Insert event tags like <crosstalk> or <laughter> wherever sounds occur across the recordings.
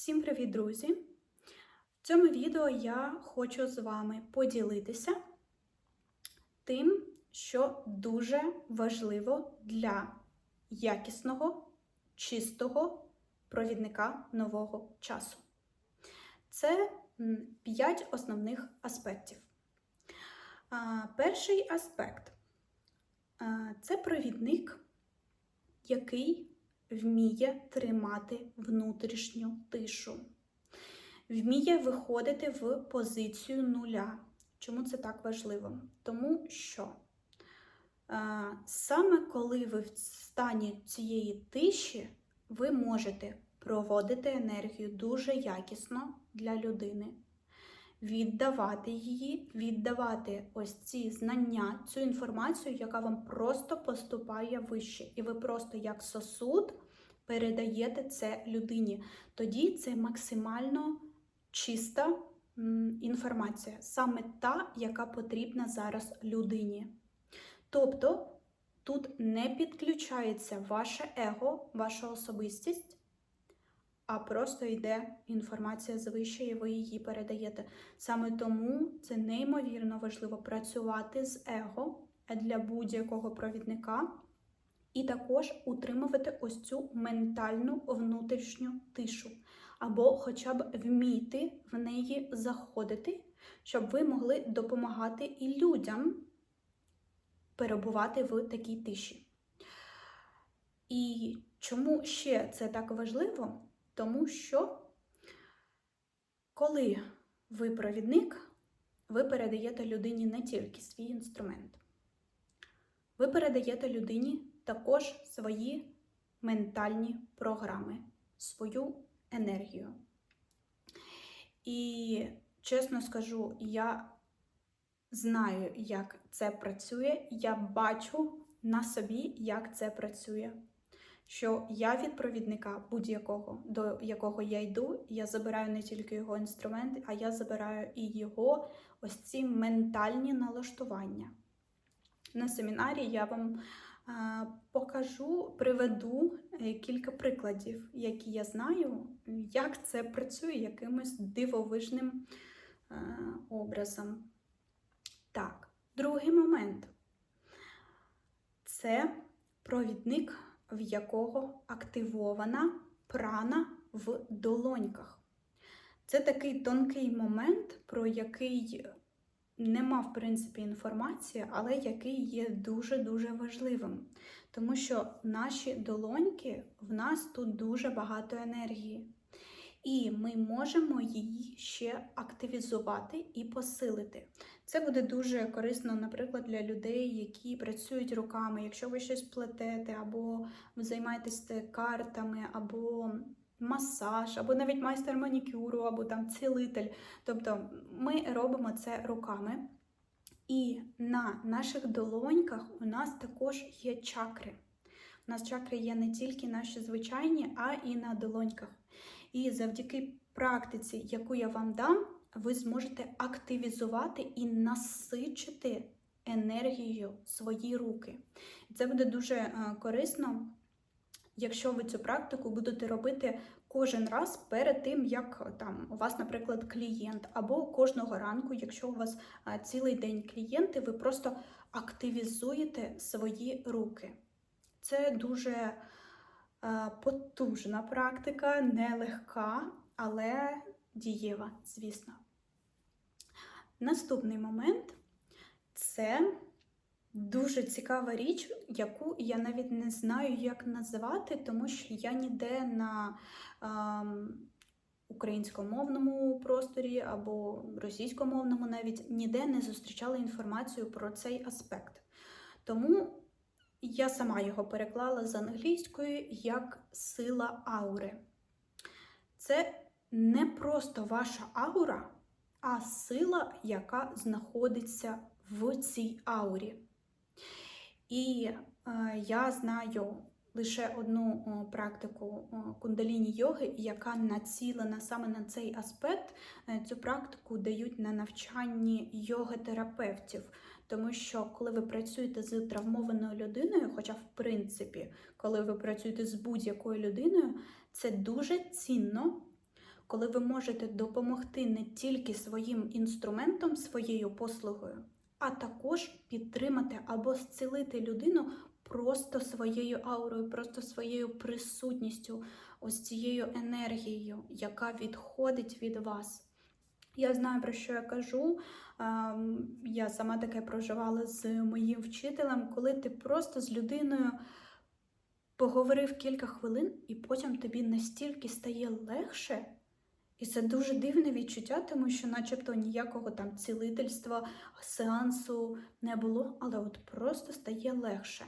Всім привіт, друзі! В цьому відео я хочу з вами поділитися тим, що дуже важливо для якісного, чистого провідника нового часу. Це 5 основних аспектів. Перший аспект це провідник, який вміє тримати внутрішню тишу, вміє виходити в позицію нуля. Чому це так важливо? Тому що а, саме коли ви в стані цієї тиші, ви можете проводити енергію дуже якісно для людини, віддавати її, віддавати ось ці знання, цю інформацію, яка вам просто поступає вище. І ви просто як сосуд передаєте це людині. Тоді це максимально чиста інформація, саме та, яка потрібна зараз людині. Тобто тут не підключається ваше его, ваша особистість, а просто йде інформація звище, і ви її передаєте. Саме тому це неймовірно важливо працювати з его для будь-якого провідника. І також утримувати ось цю ментальну внутрішню тишу, або хоча б вміти в неї заходити, щоб ви могли допомагати і людям перебувати в такій тиші. І чому ще це так важливо? Тому що, коли ви провідник, ви передаєте людині не тільки свій інструмент, ви передаєте людині також свої ментальні програми, свою енергію. І чесно скажу, я знаю, як це працює, я бачу на собі, як це працює. Що я від провідника будь-якого, до якого я йду, я забираю не тільки його інструмент, а я забираю і його ось ці ментальні налаштування. На семінарі я вам покажу, приведу е, кілька прикладів, які я знаю, як це працює якимось дивовижним е, образом. Так, другий момент це провідник, в якого активована прана в долоньках. Це такий тонкий момент, про який нема, в принципі, інформації, але який є дуже-дуже важливим. Тому що наші долоньки, в нас тут дуже багато енергії. І ми можемо її ще активізувати і посилити. Це буде дуже корисно, наприклад, для людей, які працюють руками. Якщо ви щось плетете, або займаєтесь картами, або масаж, або навіть майстер манікюру, або там цілитель. Тобто ми робимо це руками. І на наших долоньках у нас також є чакри. У нас чакри є не тільки наші звичайні, а і на долоньках. І завдяки практиці, яку я вам дам, ви зможете активізувати і насичити енергією свої руки. Це буде дуже е, корисно якщо ви цю практику будете робити кожен раз перед тим, як там у вас, наприклад, клієнт, або кожного ранку, якщо у вас цілий день клієнти, ви просто активізуєте свої руки. Це дуже потужна практика, нелегка, але дієва, звісно. Наступний момент це Дуже цікава річ, яку я навіть не знаю, як називати, тому що я ніде на е, українськомовному просторі або російськомовному навіть ніде не зустрічала інформацію про цей аспект. Тому я сама його переклала з англійської як сила аури. Це не просто ваша аура, а сила, яка знаходиться в цій аурі. І е, я знаю лише одну практику кундаліні йоги, яка націлена саме на цей аспект. Е, цю практику дають на навчанні йоги-терапевтів. Тому що, коли ви працюєте з травмованою людиною, хоча, в принципі, коли ви працюєте з будь-якою людиною, це дуже цінно, коли ви можете допомогти не тільки своїм інструментом, своєю послугою, а також підтримати або зцілити людину просто своєю аурою, просто своєю присутністю, ось цією енергією, яка відходить від вас. Я знаю, про що я кажу. Ем, Я сама таке проживала з моїм вчителем, коли ти просто з людиною поговорив кілька хвилин, і потім тобі настільки стає легше. І це дуже дивне відчуття, тому що, начебто, ніякого там цілительства, сеансу не було, але от просто стає легше.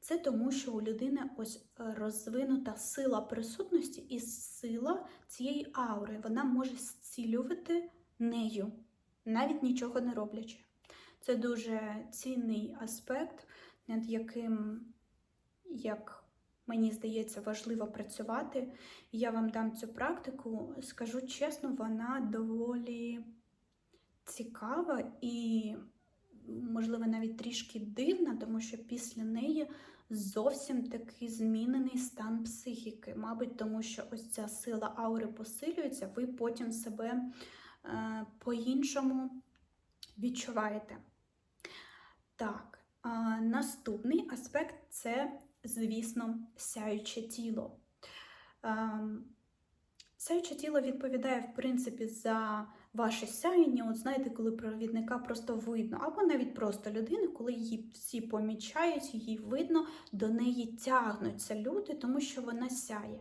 Це тому, що у людини ось е, розвинута сила присутності і сила цієї аури. Вона може зцілювати нею, навіть нічого не роблячи. Це дуже цінний аспект, над яким, як мені здається, важливо працювати. Я вам дам цю практику, скажу чесно, вона доволі цікава і, можливо, навіть трішки дивна, тому що після неї зовсім такий змінений стан психіки. Мабуть, тому що ось ця сила аури посилюється, ви потім себе е, по-іншому відчуваєте. Так, наступний аспект це, звісно, сяюче тіло. Е, Сяюче тіло відповідає, в принципі, за ваше сяєння. От знаєте, коли провідника просто видно, або навіть просто людину, коли її всі помічають, її видно, до неї тягнуться люди, тому що вона сяє.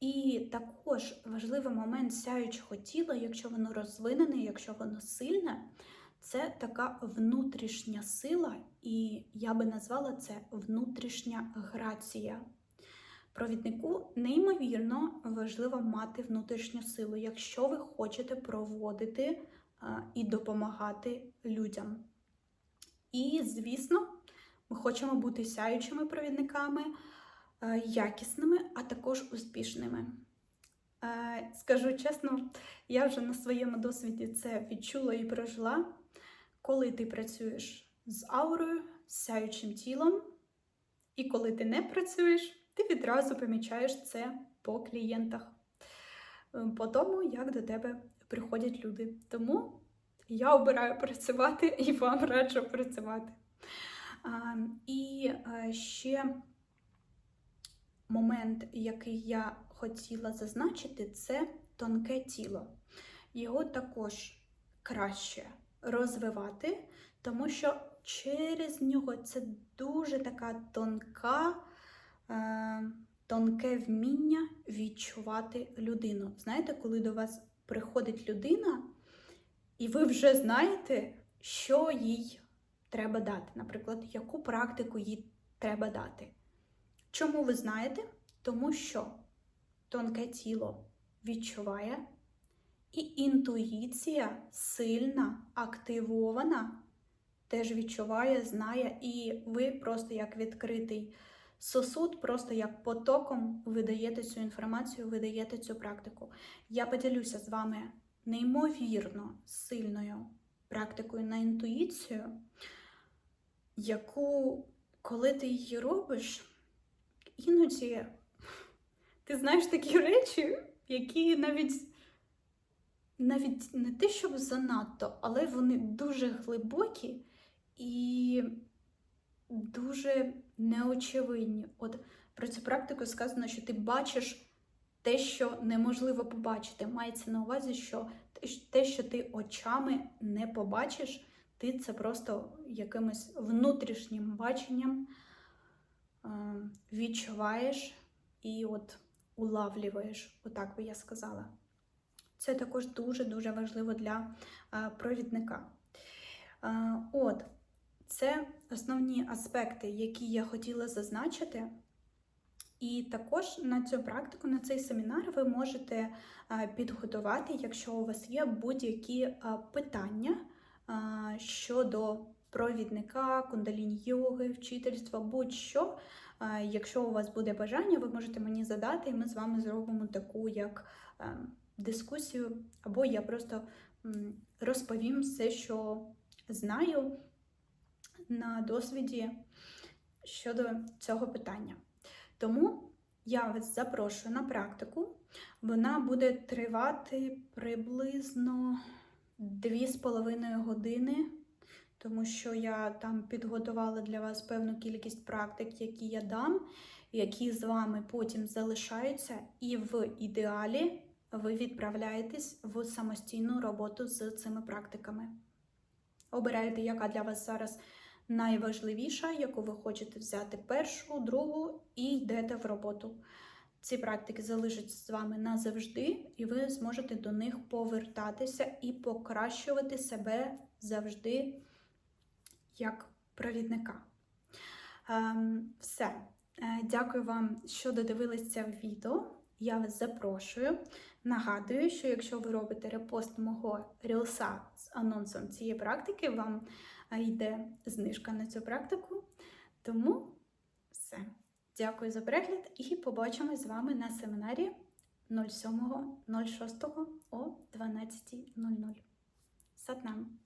І також важливий момент сяючого тіла, якщо воно розвинене, якщо воно сильне, це така внутрішня сила, і я би назвала це внутрішня грація. Провіднику неймовірно важливо мати внутрішню силу, якщо ви хочете проводити і допомагати людям. І, звісно, ми хочемо бути сяючими провідниками, якісними, а також успішними. Скажу чесно, я вже на своєму досвіді це відчула і прожила, коли ти працюєш з аурою, з сяючим тілом, і коли ти не працюєш ти відразу помічаєш це по клієнтах, е, по тому, як до тебе приходять люди. Тому я обираю працювати і вам раджу працювати. І е, ще момент, який я хотіла зазначити, це тонке тіло. Його також краще розвивати, тому що через нього це дуже така тонка. Е, тонке вміння відчувати людину. Знаєте, коли до вас приходить людина, і ви вже знаєте, що їй треба дати, наприклад, яку практику їй треба дати. Чому ви знаєте? Тому що тонке тіло відчуває, і інтуїція сильна, активована, теж відчуває, знає, і ви просто як відкритий сосуд, просто як потоком ви даєте цю інформацію, ви даєте цю практику. Я поділюся з вами неймовірно сильною практикою на інтуїцію, яку, коли ти її робиш, іноді ти знаєш такі <laughs> речі, які навіть. Навіть не те, щоб занадто, але вони дуже глибокі і дуже неочевидні. От про цю практику сказано, що ти бачиш те, що неможливо побачити. Мається на увазі, що те, що ти очами не побачиш, ти це просто якимось внутрішнім баченням е, відчуваєш і от улавлюєш, отак би я сказала. Це також дуже-дуже важливо для е, провідника. Е, от, це основні аспекти, які я хотіла зазначити. І також на цю практику, на цей семінар ви можете е, підготувати, якщо у вас є будь-які питання щодо провідника, кундаліні йоги, вчительства, будь-що. Якщо у вас буде бажання, ви можете мені задати, і ми з вами зробимо таку як дискусію, або я просто розповім все, що знаю на досвіді щодо цього питання. Тому я вас запрошую на практику. Вона буде тривати приблизно 2,5 години, тому що я там підготувала для вас певну кількість практик, які я дам, які з вами потім залишаються, і в ідеалі ви відправляєтесь в самостійну роботу з цими практиками. Обираєте, яка для вас зараз найважливіша, яку ви хочете взяти першу, другу, і йдете в роботу. Ці практики залишаться з вами назавжди, і ви зможете до них повертатися і покращувати себе завжди як провідника. Ем, все. Е, Дякую вам, що додивились це відео. Я вас запрошую. Нагадую, що якщо ви робите репост мого рілса з анонсом цієї практики, вам е, йде знижка на цю практику. Тому все. Дякую за перегляд і побачимось з вами на семінарі 07.06 о 12.00. Сатнам!